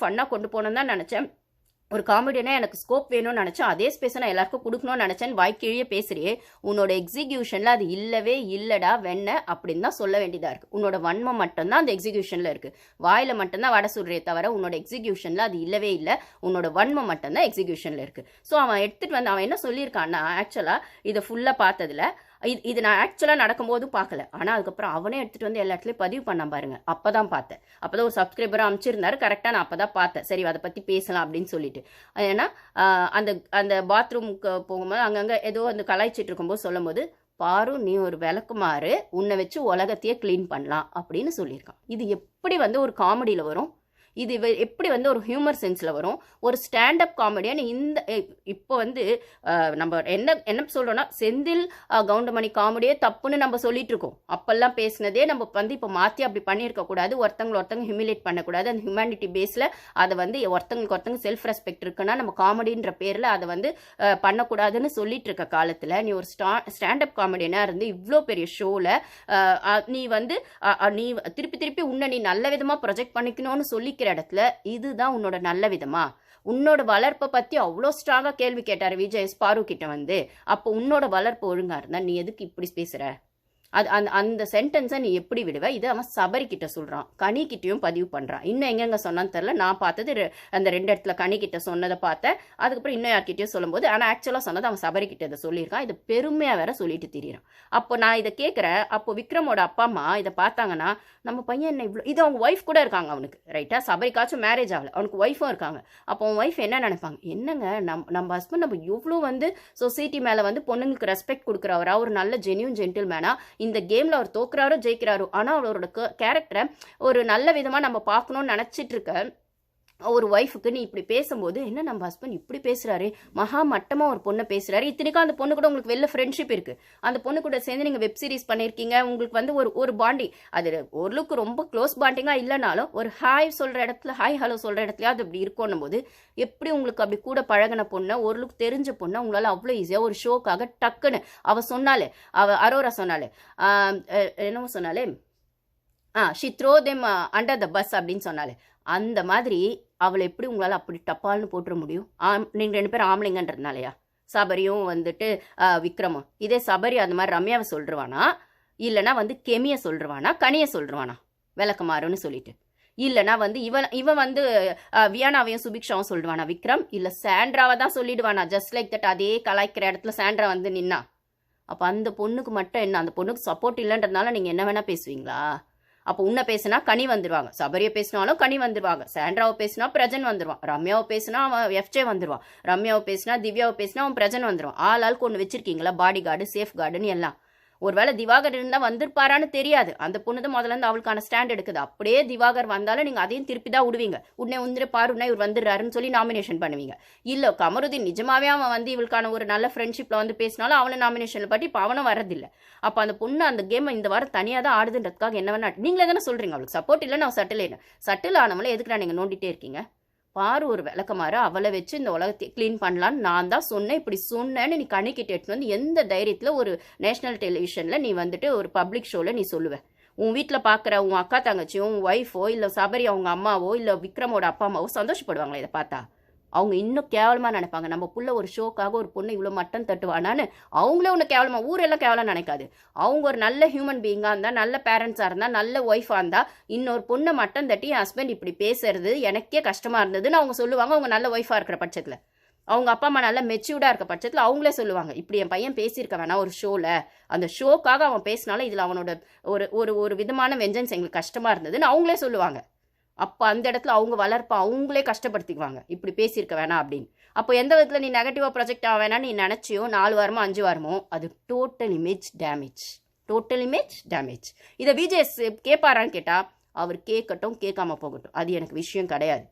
ஃபன்னாக கொண்டு போகணும்னு தான் நினச்சேன். ஒரு காமெடினா எனக்கு ஸ்கோப் வேணும்னு நினச்சேன் அதே ஸ்பேஸை நான் எல்லாருக்கும் கொடுக்கணும்னு நினச்சேன் வாய்க்கிழியே பேசுறியே உன்னோட எக்ஸிக்யூஷனில் அது இல்லவே இல்லடா வெண்ண அப்படின்னு தான் சொல்ல வேண்டியதாக இருக்குது உன்னோட வன்மம் மட்டும்தான் அந்த எக்ஸிக்யூஷனில் இருக்குது வாயில் மட்டும்தான் வடை சுடுறே தவிர உன்னோட எக்ஸிக்யூஷனில் அது இல்லவே இல்லை உன்னோட வன்மம் மட்டும்தான் எக்ஸிக்யூஷனில் இருக்குது ஸோ அவன் எடுத்துகிட்டு வந்து அவன் என்ன சொல்லியிருக்கான்னா ஆக்சுவலாக இதை ஃபுல்லாக பார்த்ததுல இது இது நான் ஆக்சுவலாக நடக்கும்போது பார்க்கல. ஆனால் அதுக்கப்புறம் அவனே எடுத்துகிட்டு வந்து எல்லா இடத்துலையும் பதிவு பண்ணான் பாருங்க. அப்போ தான் பார்த்தேன். அப்போ தான் ஒரு சப்ஸ்கிரைபர் அமைச்சிருந்தாரு கரெக்டாக நான் அப்போ தான் பார்த்தேன். சரி அதை பற்றி பேசலாம் அப்படின்னு சொல்லிட்டு. ஏன்னா அந்த அந்த பாத்ரூமுக்கு போகும்போது அங்கங்கே ஏதோ அந்த கலாய்ச்சிட்டு இருக்கும்போது சொல்லும்போது பாரு நீ ஒரு விளக்குமாறு உன்னை வச்சு உலகத்தையே க்ளீன் பண்ணலாம் அப்படின்னு சொல்லியிருக்கான். இது எப்படி வந்து ஒரு காமெடியில் வரும்? இது எப்படி வந்து ஒரு ஹியூமர் சென்ஸில் வரும்? ஒரு ஸ்டாண்டப் காமெடியான இந்த இப்போ வந்து நம்ம என்ன என்ன சொல்கிறோன்னா செந்தில் கவுண்டமணி காமெடியே தப்புன்னு நம்ம சொல்லிட்டு இருக்கோம் அப்போல்லாம் பேசினதே நம்ம வந்து இப்போ மாற்றி அப்படி பண்ணியிருக்க கூடாது. ஒருத்தங்களை ஒருத்தங்க ஹியூமிலேட் பண்ணக்கூடாது. அந்த ஹியூமனிட்டி பேஸில் அதை வந்து ஒருத்தங்களுக்கு ஒருத்தங்க செல்ஃப் ரெஸ்பெக்ட் இருக்குன்னா நம்ம காமெடின்ற பேரில் அதை வந்து பண்ணக்கூடாதுன்னு சொல்லிட்டு இருக்க காலத்தில் நீ ஒரு ஸ்டா ஸ்டாண்டப் காமெடியனாக இருந்து இவ்வளோ பெரிய ஷோவில் நீ வந்து நீ திருப்பி திருப்பி உன்னை நீ நல்ல விதமாக ப்ரொஜெக்ட் பண்ணிக்கணும்னு சொல்லிக்கிற இடத்துல இதுதான் உன்னோட நல்ல விதமா? உன்னோட வளர்ப்பை பற்றி அவ்வளோ ஸ்ட்ராங்காக கேள்வி கேட்டார் விஜய் ஸ்பாரு கிட்ட வந்து. அப்போ உன்னோட வளர்ப்பு ஒழுங்கா இருந்தா நீ எதுக்கு இப்படி பேசுகிற அது அந்த அந்த சென்டென்ஸை நீ எப்படி விடுவ? இதை அவன் சபரி சொல்கிறான் கனிக்கிட்டையும் பதிவு பண்ணுறான் இன்னும் எங்கெங்க சொன்னான்னு தெரில நான் பார்த்தது ரெ- அந்த ரெண்டு இடத்துல கனிக்கிட்ட சொன்னதை பார்த்தேன். அதுக்கப்புறம் இன்னும் யார்கிட்டயும் சொல்லும்போது ஆனால் ஆக்சுவலாக சொன்னது அவன் சபரி இதை சொல்லியிருக்கான். இது பெருமையாக வேற சொல்லிட்டு திரியிறான். அப்போ நான் இதை கேட்குறேன். அப்போ விக்ரமோட அப்பா அம்மா இதை பார்த்தாங்கன்னா நம்ம பையன் என்ன இவ்வளோ இது அவங்க ஒய்ஃப் கூட இருக்காங்க அவனுக்கு ரைட்டாக சபரிக்காச்சும் மேரேஜ் ஆகலை. அவனுக்கு ஒய்ஃபும் இருக்காங்க. அப்போ அவன் ஒய்ஃப் என்ன நினைப்பாங்க? என்னங்க நம் நம்ம ஹஸ்பண்ட் நம்ம எவ்வளோ வந்து சொசைட்டி மேலே வந்து பொண்ணுங்களுக்கு ரெஸ்பெக்ட் கொடுக்குறவரா? ஒரு நல்ல ஜென்யூன் ஜென்டில்மேனா இந்த கேமில் அவர் தோக்குறாரோ ஜெயிக்கிறாரோ ஆனால் அவரோட கேரக்டரை ஒரு நல்ல விதமாக நம்ம பார்க்கணும்னு நினச்சிட்டு இருக்க ஒரு ஒய்ஃபுக்கு நீ இப்படி பேசும்போது என்ன நம்ம ஹஸ்பண்ட் இப்படி பேசுகிறாரு மகா மட்டமாக ஒரு பொண்ணை பேசுகிறாரு இத்தனைக்கும் அந்த பொண்ணு கூட உங்களுக்கு வெளில ஃப்ரெண்ட்ஷிப் இருக்குது அந்த பொண்ணு கூட சேர்ந்து நீங்கள் வெப் சீரிஸ் பண்ணியிருக்கீங்க உங்களுக்கு வந்து ஒரு ஒரு பாண்டி அது ஓரளவுக்கு ரொம்ப க்ளோஸ் பாண்டிங்காக இல்லைனாலும் ஒரு ஹாய் சொல்கிற இடத்துல ஹாய் ஹலோ சொல்கிற இடத்துலயாவது அப்படி இருக்கணும் போது எப்படி உங்களுக்கு அப்படி கூட பழகின பொண்ணை ஓரளவுக்கு தெரிஞ்ச பொண்ணை உங்களால் அவ்வளோ ஈஸியாக ஒரு ஷோக்காக டக்குன்னு அவள் சொன்னாலே அவ அரோரா சொன்னாலே என்னவோ சொன்னாலே ஆ she threw them under the bus அப்படின்னு சொன்னாலே அந்த மாதிரி அவளை எப்படி உங்களால் அப்படி டப்பால்னு போட்டுற முடியும்? ஆம் நீங்கள் ரெண்டு பேரும் ஆம்பளைங்கன்றதுனாலயா? சபரியும் வந்துட்டு விக்ரமும். இதே சபரி அந்த மாதிரி ரம்யாவை சொல்லிருவானா இல்லைனா வந்து கெமியை சொல்லிருவானா கனியை சொல்லிருவானா விளக்கமாறுன்னு சொல்லிட்டு. இல்லைனா வந்து இவன் இவன் வந்து வியானாவையும் சுபிக்ஷாவும் சொல்லிடுவானா விக்ரம்? இல்லை சாண்ட்ராவை தான் சொல்லிடுவானா? ஜஸ்ட் லைக் தட் அதே கலாய்க்கிற இடத்துல சாண்ட்ரா வந்து நின்னா. அப்போ அந்த பொண்ணுக்கு மட்டும் என்ன? அந்த பொண்ணுக்கு சப்போர்ட் இல்லைன்றதுனால நீங்கள் என்ன வேணால் பேசுவீங்களா? அப்போ உன்னை பேசினா கனி வந்துருவாங்க. சபரியை பேசினாலும் கனி வந்துருவாங்க. சாண்ட்ராவை பேசினா பிரஜன் வந்துருவான். ரம்யாவை பேசினா அவன் எஃப்ஜே வந்துருவான். ரம்யாவை பேசினா திவ்யாவை பேசினா அவன் பிரஜன் வந்துருவான். ஆள் ஆளுக்கு ஒன்று வச்சிருக்கீங்களா? பாடி கார்டு சேஃப் கார்டுன்னு எல்லாம். ஒருவேளை திவாகர் இருந்தால் வந்திருப்பாரான்னு தெரியாது. அந்த பொண்ணு தான் முதல்ல இருந்து அவளுக்கான ஸ்டாண்ட் எடுக்குது. அப்படியே திவாகர் வந்தாலும் நீங்கள் அதையும் திருப்பி தான் விடுவீங்க. உடனே வந்துரு பாரு உடனே இவர் வந்துடுறாருன்னு சொல்லி நாமினேஷன் பண்ணுவீங்க. இல்லை கமருதீன் நிஜமாவே அவன் வந்து இவளுக்கான ஒரு நல்ல ஃப்ரெண்ட்ஷிப்பில் வந்து பேசினாலும் அவனை நாமினேஷனில் பட்டி இப்போ அவனும் வரதில்லை. அப்போ அந்த பொண்ணு அந்த கேமை இந்த வாரம் தனியாக தான் ஆடுதுன்றதுக்காக என்ன வேணா நீங்களே தானே சொல்கிறீங்க அவளுக்கு சப்போர்ட் இல்லை நான் சட்டில் இல்லை சட்டில் எதுக்கு நான் நீங்கள் நோண்டிட்டே இருக்கீங்க? பாரு ஒரு விளக்கமாறு. அவளை வச்சு இந்த உலகத்தை க்ளீன் பண்ணலான்னு நான் தான் சொன்னேன். இப்படி சொன்னேன்னு நீ கணிக்கிட்டு எடுத்துட்டு வந்து எந்த தைரியத்தில் ஒரு நேஷனல் டெலிவிஷனில் நீ வந்துட்டு ஒரு பப்ளிக் ஷோவில் நீ சொல்லுவேன் உன் வீட்டில் பார்க்குற உன் அக்கா தங்கச்சியோ உன் ஒய்ஃபோ இல்லை சபரி அவங்க அம்மாவோ இல்லை விக்ரமோட அப்பா அம்மாவோ சந்தோஷப்படுவாங்களே இதை பார்த்தா? அவங்க இன்னும் கேவலமாக நினைப்பாங்க. நம்ம புள்ள ஒரு ஷோக்காக ஒரு பொண்ணு இவ்வளோ மட்டன் தட்டுவானான்னு அவங்களே ஒன்று கேவலமாக ஊரெல்லாம் கேவலம் நினைக்காது. அவங்க ஒரு நல்ல ஹியூமன் பீயிங்காக இருந்தால் நல்ல பேரண்ட்ஸாக இருந்தால் நல்ல ஒய்ஃபாக இருந்தால் இன்னொரு பொண்ணை மட்டன் தட்டி என் ஹஸ்பண்ட் இப்படி பேசுறது எனக்கே கஷ்டமாக இருந்ததுன்னு அவங்க சொல்லுவாங்க. அவங்க நல்ல ஒய்ஃபாக இருக்கிற பட்சத்தில். அவங்க அப்பா அம்மா நல்லா மெச்சூர்டாக இருக்க பட்சத்தில் அவங்களே சொல்லுவாங்க. இப்படி என் பையன் பேசியிருக்க வேணாம் ஒரு ஷோவில் அந்த ஷோக்காக அவன் பேசினாலும் இதில் அவனோட ஒரு ஒரு ஒரு விதமான வெஞ்சன்ஸ் எங்களுக்கு கஷ்டமாக இருந்ததுன்னு அவங்களே சொல்லுவாங்க. அப்போ அந்த இடத்துல அவங்க வளர்ப்பை அவங்களே கஷ்டப்படுத்திக்குவாங்க. இப்படி பேசியிருக்க வேணாம் அப்படின்னு. அப்போ எந்த விதத்தில் நீ நெகட்டிவாக ப்ரொஜெக்ட் ஆக வேணாம் நீ நினச்சியோ நாலு வாரமோ அஞ்சு வாரமோ அது total image damage total image damage இதை விஜய் கேட்பாரான்னு கேட்டால் அவர் கேட்கட்டும் கேட்காம போகட்டும். அது எனக்கு விஷயம் கிடையாது.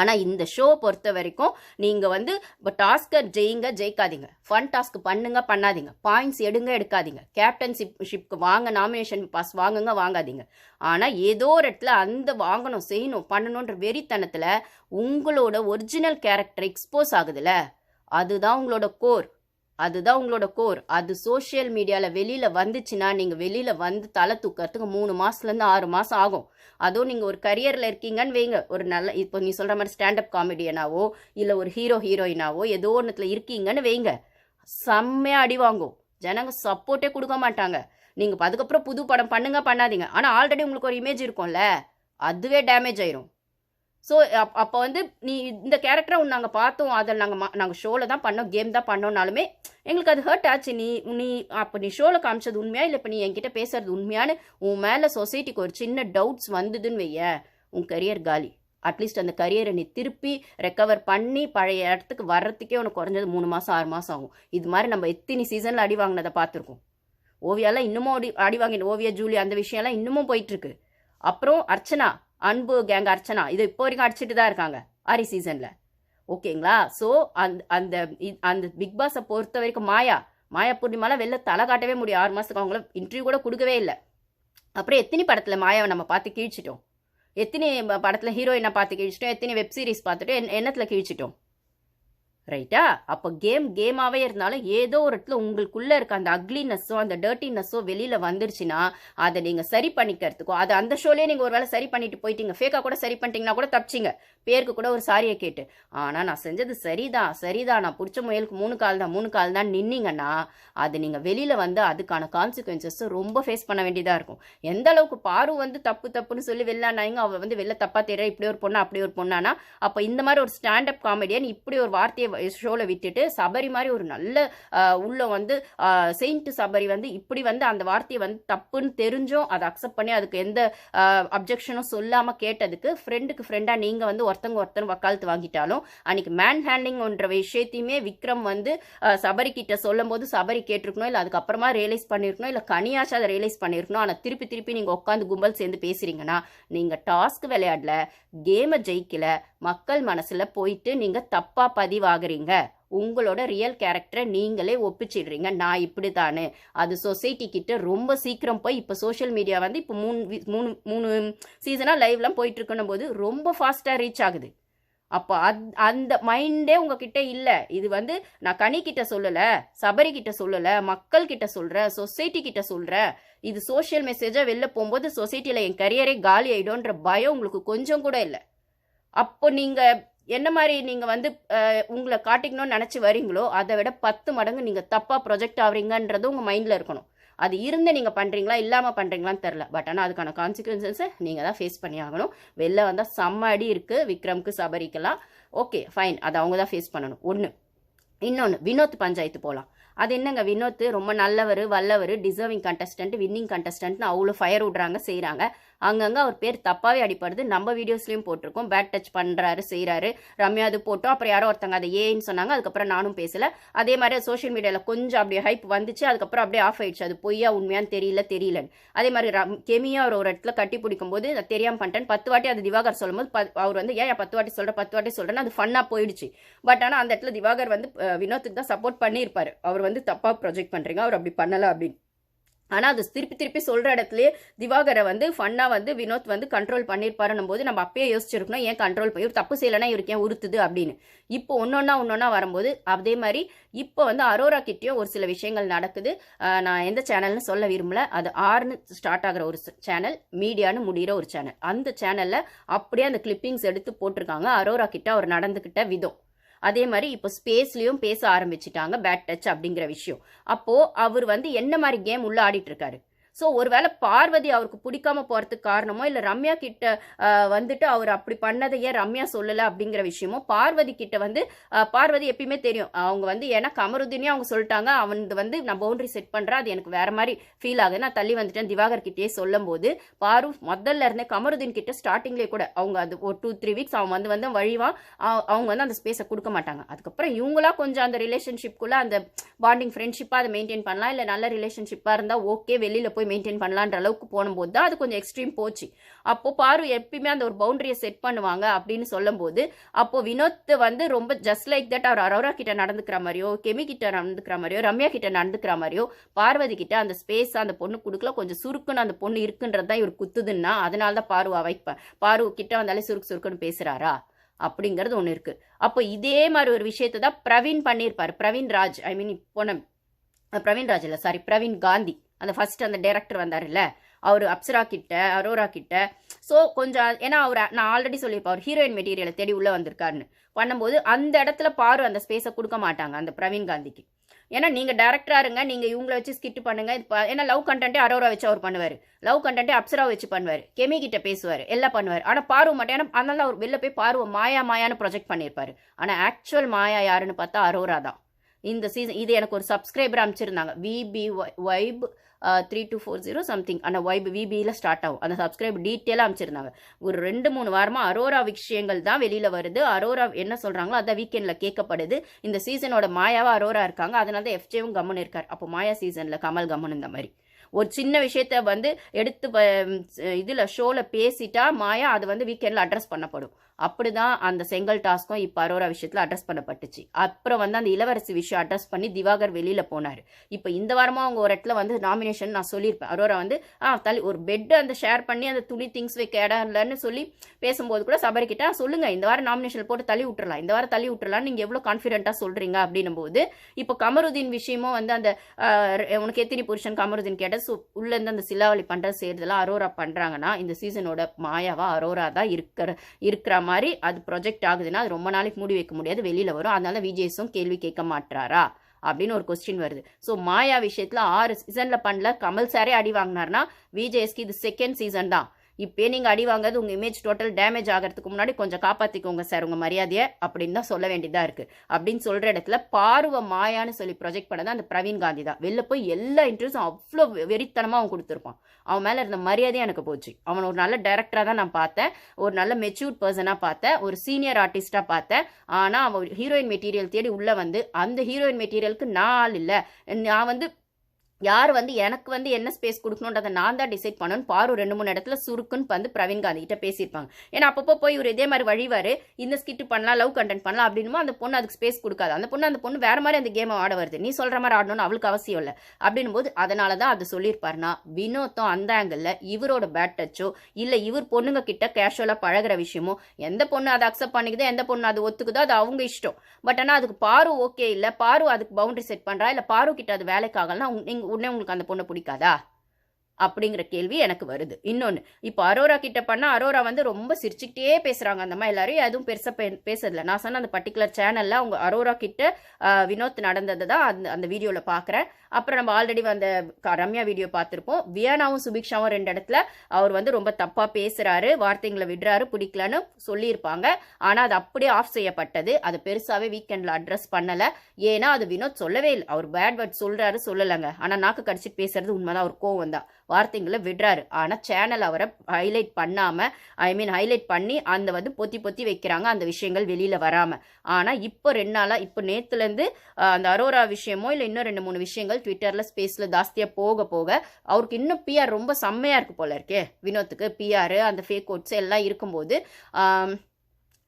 ஆனால் இந்த ஷோ பொறுத்த வரைக்கும் நீங்கள் வந்து இப்போ டாஸ்க்கை ஜெயிங்க ஜெயிக்காதீங்க. ஃபன் டாஸ்க் பண்ணுங்க பண்ணாதீங்க. பாயிண்ட்ஸ் எடுங்க எடுக்காதீங்க. கேப்டன்ஷிப் ஷிப்க்கு வாங்க நாமினேஷன் பாஸ் வாங்குங்க வாங்காதீங்க. ஆனால் ஏதோ ஒரு இடத்துல அந்த வாங்கணும் செய்யணும் பண்ணணுன்ற வெறித்தனத்தில் உங்களோட ஒரிஜினல் கேரக்டர் எக்ஸ்போஸ் ஆகுதுல்ல அதுதான் உங்களோட கோர் அதுதான் உங்களோட கோர். அது சோஷியல் மீடியாவில் வெளியில் வந்துச்சுன்னா நீங்கள் வெளியில் வந்து தலை தூக்கிறதுக்கு மூணு மாதத்துலேருந்து ஆறு மாதம் ஆகும். அதுவும் நீங்கள் ஒரு கரியரில் இருக்கீங்கன்னு வைங்க. ஒரு நல்ல இப்போ நீ சொல்கிற மாதிரி ஸ்டாண்டப் காமெடியனாவோ இல்லை ஒரு ஹீரோ ஹீரோயினாவோ ஏதோ ஒன்றுத்தில் இருக்கீங்கன்னு வைங்க. செம்மையாக அடி வாங்கும். ஜனங்க சப்போர்ட்டே கொடுக்க மாட்டாங்க. நீங்கள் அதுக்கப்புறம் புது படம் பண்ணுங்க பண்ணாதீங்க. ஆனால் ஆல்ரெடி உங்களுக்கு ஒரு இமேஜ் இருக்கும்ல அதுவே டேமேஜ் ஆயிரும். ஸோ அப்போ வந்து நீ இந்த கேரக்டரை நாங்கள் பார்த்தோம். அதை நாங்கள் நாங்கள் ஷோவில் தான் பண்ணோம். கேம் தான் பண்ணோம்னாலுமே எங்களுக்கு அது ஹர்ட் ஆச்சு. நீ நீ அப்போ நீ ஷோவில் காமிச்சது உண்மையா? இல்லை இப்போ நீ என்கிட்ட பேசுறது உண்மையான்னு உன் மேலே சொசைட்டிக்கு ஒரு சின்ன டவுட்ஸ் வந்ததுன்னு வைய. உன் கரியர் காலி. அட்லீஸ்ட் அந்த கரியரை நீ திருப்பி ரெக்கவர் பண்ணி பழைய இடத்துக்கு வர்றதுக்கே உனக்கு குறைஞ்சது மூணு மாதம் ஆறு மாதம் ஆகும். இது மாதிரி நம்ம எத்தனை சீசனில் அடி வாங்கினதை பார்த்துருக்கோம். ஓவியாலாம் இன்னமும் அடி அடி வாங்கின ஓவியா ஜூலி அந்த விஷயம்லாம் இன்னமும் போயிட்டுருக்கு. அப்புறம் அர்ச்சனா அன்பு கேங் அர்ச்சனா இது இப்போ வரைக்கும் அடிச்சிட்டு தான் இருக்காங்க ஆரி சீசனில். ஓகேங்களா? ஸோ அந்த அந்த அந்த பிக் பாஸை பொறுத்த வரைக்கும் மாயா மாயா பூர்ணிமாலாம் வெளில தலை காட்டவே முடியும். ஆறு மாதத்துக்கு அவங்கள இன்டர்வியூ கூட கொடுக்கவே இல்லை. அப்புறம் எத்தனை படத்தில் மாயாவை நம்ம பார்த்து கீழ்ச்சிட்டோம்? எத்தனை படத்தில் ஹீரோயினை பார்த்து கீழ்ச்சிட்டோம்? எத்தனை வெப் சீரிஸ் பார்த்துட்டு என் எண்ணத்தில் கீழ்ச்சிட்டோம்? ரைட்டா? அப்போ கேம் கேமாகவே இருந்தாலும் ஏதோ ஒரு இடத்துல உங்களுக்குள்ளே இருக்க அந்த அக்லினஸ்ஸோ அந்த டர்ட்டினஸ்ஸோ வெளியில் வந்துருச்சுன்னா அதை நீங்கள் சரி பண்ணிக்கிறதுக்கோ அது அந்த ஷோலேயே நீங்கள் ஒரு வேளை சரி பண்ணிட்டு போயிட்டீங்க. ஃபேக்காக கூட சரி பண்ணிட்டீங்கன்னா கூட தப்பிச்சிங்க. பேருக்கு கூட ஒரு சாரியை கேட்டு ஆனால் நான் செஞ்சது சரிதான் சரிதான் நான் பிடிச்ச முயலுக்கு மூணு கால் தான் மூணு கால் தான் நின்னீங்கன்னா அது நீங்கள் வெளியில் வந்து அதுக்கான கான்சிக்வன்சஸ் ரொம்ப ஃபேஸ் பண்ண வேண்டியதாக இருக்கும். எந்த அளவுக்கு பாரு வந்து தப்பு தப்புன்னு சொல்லி வெளிலானாங்க அவள் வந்து வெளில தப்பா தெரியற இப்படி ஒரு பொண்ணு அப்படி ஒரு பொண்ணானா அப்போ இந்த மாதிரி ஒரு ஸ்டாண்டப் காமெடியன் இப்படி ஒரு வார்த்தையை ஷோவில் விட்டுட்டு சபரி மாதிரி ஒரு நல்ல உள்ள வந்து செயின்ட் சபரி வந்து இப்படி வந்து அந்த வார்த்தையை வந்து தப்புன்னு தெரிஞ்சும் அதை அக்செப்ட் பண்ணி அதுக்கு எந்த அப்ஜெக்ஷனும் சொல்லாமல் கேட்டதுக்கு ஃப்ரெண்டுக்கு ஃப்ரெண்டாக நீங்கள் வந்து ஒருத்தங்க ஒருத்தர் வக்காலத்து வாங்கிட்டாலும் அன்னைக்கு மேன் ஹேண்டிங்ன்ற விஷயத்தையுமே விக்ரம் வந்து சபரி கிட்ட சொல்லும் போது சபரி கேட்டிருக்கணும் இல்லை அதுக்கப்புறமா ரியலைஸ் பண்ணியிருக்கணும் இல்லை கனியாச்சும் அதை ரியலைஸ் பண்ணியிருக்கணும் ஆனால் திருப்பி திருப்பி நீங்கள் உட்காந்து கும்பல் சேர்ந்து பேசுறீங்கன்னா நீங்கள் டாஸ்க் விளையாடல கேமை ஜெயிக்கல மக்கள் மனசில் போயிட்டு நீங்கள் தப்பாக பதிவாகுறீங்க. உங்களோட ரியல் கேரக்டரை நீங்களே ஒப்பிச்சிடுறீங்க. நான் இப்படி தானே அது சொசைட்டி கிட்ட ரொம்ப சீக்கிரம் போய் இப்போ சோஷியல் மீடியா வந்து இப்போ மூணு வி- மூணு மூணு சீசனாக லைவ்லாம் போயிட்டுருக்கணும் போது ரொம்ப ஃபாஸ்ட்டாக ரீச் ஆகுது. அப்போ அத் அந்த மைண்டே உங்ககிட்ட இல்லை. இது வந்து நான் கனி கிட்ட சொல்லலை சபரி கிட்ட சொல்லலை மக்கள் கிட்ட சொல்கிறேன் சொசைட்டி கிட்ட சொல்கிறேன் இது சோஷியல் மெசேஜாக வெளில போகும்போது சொசைட்டியில் என் கரியரே காலி ஆகிடும்ன்ற பயம் உங்களுக்கு கொஞ்சம் கூட இல்லை. அப்போ நீங்கள் என்ன மாதிரி நீங்கள் வந்து உங்களை காட்டிக்கணும்னு நினச்சி வரீங்களோ அதை விட பத்து மடங்கு நீங்கள் தப்பாக ப்ரொஜெக்ட் ஆகிறீங்கன்றது உங்கள் மைண்டில் இருக்கணும். அது இருந்து நீங்கள் பண்ணுறீங்களா இல்லாமல் பண்ணுறீங்களான்னு தெரில பட் ஆனால் அதுக்கான கான்சிக்வன்சஸை நீங்கள் தான் ஃபேஸ் பண்ணி ஆகணும். வெளில வந்தால் செம்ம அடி இருக்குது விக்ரம்க்கு சபரிக்கெல்லாம் ஓகே ஃபைன் அதை அவங்க தான் ஃபேஸ் பண்ணணும். ஒன்று இன்னொன்று வினோத் பஞ்சாயத்து போகலாம் அது என்னங்க வினோத் ரொம்ப நல்லவர் வல்லவர் டிசர்விங் கண்டஸ்டன்ட் வின்னிங் கண்டஸ்டன்ட்னு அவ்வளோ ஃபயர் விட்றாங்க செய்கிறாங்க அங்கங்கே அவர் பேர் தப்பாகவே அடிப்படுது நம்ம வீடியோஸ்லையும் போட்டிருக்கோம். பேட் டச் பண்ணுறாரு செய்கிறாரு ரம்யா அது போட்டோம். அப்புறம் யாரோ ஒருத்தங்க அதை ஏன்னு சொன்னாங்க. அதுக்கப்புறம் நானும் பேசலை. அதே மாதிரி சோஷியல் மீடியாவில் கொஞ்சம் அப்படியே ஹைப் வந்துச்சு. அதுக்கப்புறம் அப்படியே ஆஃப் ஆயிடுச்சு. அது பொய்யா உண்மையான்னு தெரியல தெரியலன்னு. அதே மாதிரி ரம் கெமியா அவர் ஒரு இடத்துல கட்டி பிடிக்கும் போது தெரியாமல் பண்ணிட்டேன் பத்து வாட்டி அது திவாகர் சொல்லும்போது அவர் வந்து ஏன் பத்து வாட்டி சொல்கிற பத்து வாட்டி சொல்கிறேன்னு அது ஃபன்னாக போயிடுச்சு. பட் ஆனால் அந்த இடத்துல திவாகர் வந்து வினோத்துக்கு தான் சப்போர்ட் பண்ணியிருப்பார். அவர் வந்து தப்பாக ப்ரொஜெக்ட் பண்ணுறீங்க அவர் அப்படி பண்ணலை அப்படின்னு. ஆனால் அது திருப்பி திருப்பி சொல்கிற இடத்துலயே திவாகரை வந்து ஃபன்னாக வந்து வினோத் வந்து கண்ட்ரோல் பண்ணியிருப்பாருன்னும் போது நம்ம அப்பயே யோசிச்சிருக்கணும் ஏன் கண்ட்ரோல் பண்ணி இவர் தப்பு செய்யலைன்னா இவருக்கு ஏன் உறுத்துது அப்படின்னு. இப்போ ஒன்றா ஒன்னொன்னா வரும்போது அதே மாதிரி இப்போ வந்து அரோரா கிட்டேயும் ஒரு சில விஷயங்கள் நடக்குது. நான் எந்த சேனல்னு சொல்ல விரும்பல. அது ஆறுன்னு ஸ்டார்ட் ஆகிற ஒரு சேனல் மீடியான்னு முடிகிற ஒரு சேனல் அந்த சேனலில் அப்படியே அந்த கிளிப்பிங்ஸ் எடுத்து போட்டிருக்காங்க. அரோரா கிட்ட அவர் நடந்துக்கிட்ட விதம். அதே மாதிரி இப்போ ஸ்பேஸ்லேயும் பேச ஆரம்பிச்சிட்டாங்க பேட் டச் அப்படிங்கிற விஷயம். அப்போது அவர் வந்து என்ன மாதிரி கேம் உள்ள ஆடிட்டு இருக்காரு? ஸோ ஒருவேளை பார்வதி அவருக்கு பிடிக்காம போகிறதுக்கு காரணமோ இல்லை ரம்யா கிட்ட வந்துட்டு அவர் அப்படி பண்ணதை ஏன் ரம்யா சொல்லலை அப்படிங்கிற விஷயமோ பார்வதி கிட்ட வந்து பார்வதி எப்பயுமே தெரியும். அவங்க வந்து ஏன்னா கமருதினே அவங்க சொல்லிட்டாங்க. அவன் வந்து நான் பவுண்டரி செட் பண்ணுறேன் அது எனக்கு வேற மாதிரி ஃபீல் ஆகுது. நான் தள்ளி வந்துட்டேன். திவாகர் கிட்டேயே சொல்லும் போது பாரு முதல்ல இருந்தே கமருதீன் கிட்ட ஸ்டார்டிங்லேயே கூட அவங்க அது ஒரு டூ த்ரீ வீக்ஸ் அவன் வந்து வந்து வழிவான் அவங்க வந்து அந்த ஸ்பேஸை கொடுக்க மாட்டாங்க. அதுக்கப்புறம் இவங்களா கொஞ்சம் அந்த ரிலேஷன்ஷிப்குள்ள அந்த பாண்டிங் ஃப்ரெண்ட்ஷிப்பாக அதை மெயின்டைன் பண்ணலாம். இல்லை நல்ல ரிலேஷன்ஷிப்பாக இருந்தால் ஓகே வெளியில் போய் மெயின்டைன் பண்ணலான்ற அளவுக்கு போகும்போது தான் அது கொஞ்சம் எக்ஸ்ட்ரீம் போச்சு. அப்போ பாரு எப்பயுமே அந்த ஒரு பவுண்டரியை செட் பண்ணுவாங்க அப்படின்னு சொல்லும்போது அப்போ வினோத் வந்து ரொம்ப ஜஸ்ட் லைக் தட் அவர் அரோரா கிட்ட நடந்துக்கிற மாதிரியோ கெமி கிட்ட நடந்துக்கிற மாதிரியோ ரம்யா கிட்ட நடந்துக்கிற மாதிரியோ பார்வதி கிட்ட அந்த ஸ்பேஸ் அந்த பொண்ணு கொடுக்கல கொஞ்சம் சுருக்குன்னு அந்த பொண்ணு இருக்குன்றது தான் இவர் குத்துதுன்னா அதனால தான் பாரு வைப்பேன் பாரு கிட்ட வந்தாலே சுருக்கு சுருக்குன்னு பேசுறாரா? அப்படிங்கிறது ஒன்று இருக்குது அப்போ இதே மாதிரி ஒரு விஷயத்தை தான் பிரவீன் பண்ணியிருப்பார். பிரவீன் ராஜ் ஐ மீன் இப்போ பிரவீன் ராஜ் இல்லை சாரி பிரவீன் காந்தி. அந்த ஃபர்ஸ்ட் அந்த டைரக்டர் வந்தார்ல அவர் அப்சரா கிட்ட அரோரா கிட்ட ஸோ கொஞ்சம் ஏன்னா அவர் நான் ஆல்ரெடி சொல்லியிருப்பேன் அவர் ஹீரோயின் மெட்டீரியலை தேடி உள்ளே வந்திருக்காருன்னு. பண்ணும்போது அந்த இடத்துல பாரு அந்த ஸ்பேஸை கொடுக்க மாட்டாங்க அந்த பிரவீன் காந்திக்கு. ஏன்னா நீங்கள் டேரக்டராக இருங்க நீங்கள் இவங்கள வச்சு ஸ்கிட் பண்ணுங்க இது ஏன்னா லவ் கண்டென்ட்டே அரோரா வச்சு அவர் பண்ணுவார். லவ் கண்டென்ட்டே அப்சரா வச்சு பண்ணுவார். கெமி கிட்ட பேசுவார் எல்லாம் பண்ணுவார். ஆனால் பார்வை மட்டும் ஏன்னா அதனால அவர் வெளில போய் பார்வை மாயா மாயான்னு ப்ரொஜெக்ட் பண்ணியிருப்பார். ஆனால் ஆக்சுவல் மாயா யாருன்னு பார்த்தா அரோரா தான். இந்த சீசன் இது எனக்கு ஒரு subscriber அமைச்சிருந்தாங்க VP vibe three two four zero something அந்த வைப் விபியில் ஸ்டார்ட் ஆகும். அந்த சப்ஸ்கிரைப் டீட்டெயிலாக அமைச்சிருந்தாங்க ஒரு ரெண்டு மூணு வாரமாக அரோரா விஷயங்கள் தான் வெளியில் வருது. அரோரா என்ன சொல்கிறாங்களோ அதான் வீக்கெண்டில் கேட்கப்படுது. இந்த சீசனோட மாயாவாக அரோரா இருக்காங்க. அதனால தான் எஃப்ஜேவும் கம்மன் இருக்கார். அப்போ மாயா சீசனில் கமல் கம்மன் இந்த மாதிரி. ஒரு சின்ன விஷயத்த வந்து எடுத்து இதில் ஷோவில் பேசிட்டா மாயா அது வந்து வீக்கெண்டில் அட்ரஸ் பண்ணப்படும். அப்படிதான் அந்த செங்கல் டாஸ்க்கும் இப்போ அரோரா விஷயத்தில் அட்ரஸ் பண்ணப்பட்டுச்சு. அப்புறம் வந்து அந்த இளவரசி விஷயம் அட்ரஸ் பண்ணி திவாகர் வெளியில் போனார். இப்போ இந்த வாரமாக அவங்க ஒரு இடத்துல வந்து நாமினேஷன் நான் சொல்லியிருப்பேன். அரோரா வந்து ஆ தள்ளி ஒரு பெட் அந்த ஷேர் பண்ணி அந்த துணி திங்ஸ் வைக்க இடம் இல்லைன்னு சொல்லி பேசும்போது கூட சபரிக்கிட்ட சொல்லுங்கள் இந்த வாரம் நாமினேஷன் போட்டு தள்ளி விட்டுறலாம். இந்த வாரம் தள்ளி விட்டுறலாம் நீங்கள் எவ்வளோ கான்ஃபிடென்ட்டாக சொல்கிறீங்க அப்படின்னும் போது இப்போ கமருதீன் விஷயமும் வந்து அந்த உனக்கு எத்தனை புருஷன் கமருதீன் கேட்ட ஸோ உள்ளேருந்து அந்த சிலாவளி பண்ணுறது செய்கிறதெல்லாம் அரோரா பண்ணுறாங்கன்னா இந்த சீசனோட மாயாவாக அரோரா தான் இருக்கிற இருக்கிற மாதிரி அது ப்ரொஜெக்ட் ஆகுதுன்னா அது ரொம்ப நாளைக்கு மூடி வைக்க முடியாது வெளியில் வரும். அதனால விஜேஸும் கேள்வி கேட்க மாட்டாரா அப்படின்னு ஒரு கொஸ்டின் வருது. ஸோ மாயா விஷயத்தில் ஆறு சீசனில் பண்ணல. கமல் சாரே அடி வாங்கினார்னா விஜேஎஸ்க்கு இது செகண்ட் சீசன் தான். இப்பயே நீங்கள் அடி வாங்கிறது உங்கள் இமேஜ் டோட்டல் டேமேஜ் ஆகிறதுக்கு முன்னாடி கொஞ்சம் காப்பாற்றிக்கோங்க சார் உங்கள் மரியாதையை அப்படின்னு தான் சொல்ல வேண்டியதாக இருக்குது அப்படின்னு சொல்கிற இடத்துல பார்வ மாயான்னு சொல்லி ப்ரொஜெக்ட் பண்ணது அந்த பிரவீன் காந்தி தான். வெளில போய் எல்லா இன்டர்வியூஸும் அவ்வளோ வெறித்தனமாக அவன் கொடுத்துருப்பான். அவன் மேலே இருந்த மரியாதையும் எனக்கு போச்சு. அவன் ஒரு நல்ல டேரக்டராக தான் நான் பார்த்தேன். ஒரு நல்ல மெச்சூர்ட் பர்சனாக பார்த்தேன். ஒரு சீனியர் ஆர்டிஸ்ட்டாக பார்த்தேன். ஆனால் அவன் ஹீரோயின் மெட்டீரியல் தேடி உள்ளே வந்து அந்த ஹீரோயின் மெட்டீரியலுக்கு நான் ஆள் இல்லை. நான் வந்து யார் வந்து எனக்கு வந்து என்ன ஸ்பேஸ் கொடுக்கணுன்றதை நான் தான் டிசைட் பண்ணணும். பாரு ரெண்டு மூணு இடத்துல சுருக்குன்னு வந்து பிரவீன் காந்தி கிட்ட பேசியிருப்பாங்க. ஏன்னா அப்பப்போ போய் இவர் இதே மாதிரி வழிவாரு. இந்த ஸ்கிட்டு பண்ணலாம் லவ் கண்டென்ட் பண்ணலாம் அப்படின்னுமோ அந்த பொண்ணு அதுக்கு ஸ்பேஸ் கொடுக்காது. அந்த பொண்ணு அந்த பொண்ணு வேற மாதிரி அந்த கேமை ஆட வருது. நீ சொல்ற மாதிரி ஆடணும்னு அவளுக்கு அவசியம் இல்லை. அப்படின்னும் போது அதனால தான் அது சொல்லியிருப்பாருன்னா வினோத்தும் அந்த ஆங்கிளில் இவரோட பேட் டச்சோ இல்லை இவர் பொண்ணுங்க கிட்ட கேஷுவலாக பழகுற விஷயமோ எந்த பொண்ணு அதை அக்செப்ட் பண்ணிக்குதோ எந்த பொண்ணு அது ஒத்துக்குதோ அது அவங்க இஷ்டம். பட் ஆனால் அதுக்கு பாரு ஓகே இல்லை பாரு அதுக்கு பவுண்டரி செட் பண்ணுறா இல்லை பாரு கிட்ட அது வேலைக்கு ஆகலன்னா நீங்கள் உடனே உங்களுக்கு அந்த பொண்ணை பிடிக்காதா? அப்படிங்கிற கேள்வி எனக்கு வருது. இன்னொன்று இப்போ அரோரா கிட்ட பண்ணால் அரோரா வந்து ரொம்ப சிரிச்சுக்கிட்டே பேசுகிறாங்க அந்த மாதிரி எல்லாரும் எதுவும் பெருசாக பே பேசுறதில்ல நான் சொன்ன அந்த பர்டிகுலர் சேனலில் அவங்க அரோரா கிட்ட வினோத் நடந்தது தான் அந்த அந்த வீடியோவில் பார்க்குறேன் அப்புறம் நம்ம ஆல்ரெடி வந்த க- ரம்யா வீடியோ பார்த்துருப்போம். வியானாவும் சுபிக்ஷாவும் ரெண்டு இடத்துல அவர் வந்து ரொம்ப தப்பாக பேசுகிறாரு வார்த்தைங்களை விடுறாரு பிடிக்கலன்னு சொல்லியிருப்பாங்க. ஆனால் அது அப்படியே ஆஃப் செய்யப்பட்டது. அது பெருசாகவே வீக்கெண்டில் அட்ரஸ் பண்ணலை. ஏன்னா அது வினோத் சொல்லவே இல்லை. அவர் பேட் வேர்ட் சொல்கிறாரு சொல்லலைங்க. ஆனால் நாக்கு கடிச்சிட்டு பேசுறது உண்மைதான். அவர் கோவம் தான். வார்த்தைங்களை விடுறாரு. ஆனால் சேனல் அவரை ஹைலைட் பண்ணாமல் ஐ மீன் ஹைலைட் பண்ணி அந்த வந்து பொத்தி பொத்தி வைக்கிறாங்க அந்த விஷயங்கள் வெளியில் வராமல் ஆனால் இப்போ ரெண்டு நாளாக இப்போ நேற்றுலேருந்து அந்த அரோரா விஷயமோ இல்லை இன்னும் ரெண்டு மூணு விஷயங்கள் ட்விட்டரில் ஸ்பேஸில் ஜாஸ்தியாக போக போக அவருக்கு இன்னும் பிஆர் ரொம்ப செம்மையாக இருக்கு போல இருக்கே. வினோத்துக்கு பிஆர் அந்த ஃபேக் கோட்ஸ் எல்லாம் இருக்கும்போது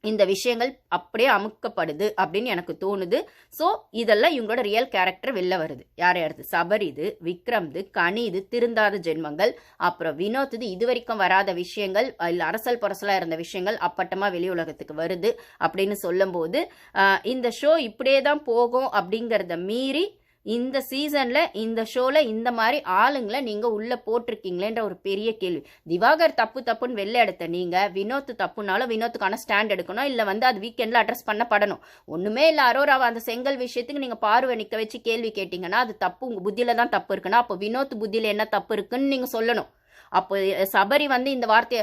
இந்த விஷயங்கள் அப்படியே அமுக்கப்படுது அப்படின்னு எனக்கு தோணுது. ஸோ இதெல்லாம் இவங்களோட ரியல் கேரக்டர் வெளில வருது. யார் யாருது சபர் இது விக்ரம் இது கனி இது திருந்தாத ஜென்மங்கள் அப்புறம் வினோத் இது இது வரைக்கும் வராத விஷயங்கள் இல்லை அரசல் புரசலாக இருந்த விஷயங்கள் அப்பட்டமாக வெளி உலகத்துக்கு வருது அப்படின்னு சொல்லும்போது இந்த ஷோ இப்படியே தான் போகும் அப்படிங்கிறத மீறி இந்த சீசனில் இந்த ஷோவில் இந்த மாதிரி ஆளுங்களை நீங்கள் உள்ளே போட்டிருக்கீங்களேன்ற ஒரு பெரிய கேள்வி. திவாகர் தப்பு தப்புன்னு வெளில எடுத்த நீங்கள் வினோத் தப்புனாலும் வினோத்துக்கான ஸ்டாண்ட் எடுக்கணும் இல்லை வந்து அது வீக்கெண்டில் அட்ரஸ் பண்ணப்படணும். ஒன்றுமே இல்லை அரோராவை அந்த செங்கல் விஷயத்துக்கு நீங்கள் பார்வை நிற்க வச்சு கேள்வி கேட்டிங்கன்னா அது தப்பு உங்கள் புத்தியில் தான் தப்பு இருக்குன்னா அப்போ வினோத் புத்தியில் என்ன தப்பு இருக்குன்னு நீங்கள் சொல்லணும். அப்போ சபரி வந்து இந்த வார்த்தையை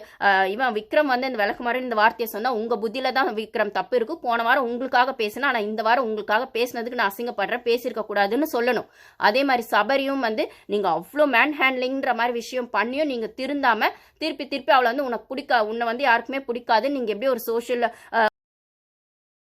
இவன் விக்ரம் வந்து இந்த விளக்குமாறன் இந்த வார்த்தையை சொன்னால் உங்கள் புத்தியில் தான் விக்ரம் தப்பு இருக்கு. போன வாரம் உங்களுக்காக பேசினா ஆனால் இந்த வாரம் உங்களுக்காக பேசினதுக்கு நான் அசிங்கப்படுறேன் பேசியிருக்க கூடாதுன்னு சொல்லணும். அதே மாதிரி சபரியும் வந்து நீங்கள் அவ்வளோ மேன் ஹேண்ட்லிங்கிற மாதிரி விஷயம் பண்ணியும் நீங்கள் திருந்தாமல் திருப்பி திருப்பி அவளை வந்து உனக்கு பிடிக்கா உன்னை வந்து யாருக்குமே பிடிக்காது நீங்கள் எப்படி ஒரு சோஷியல்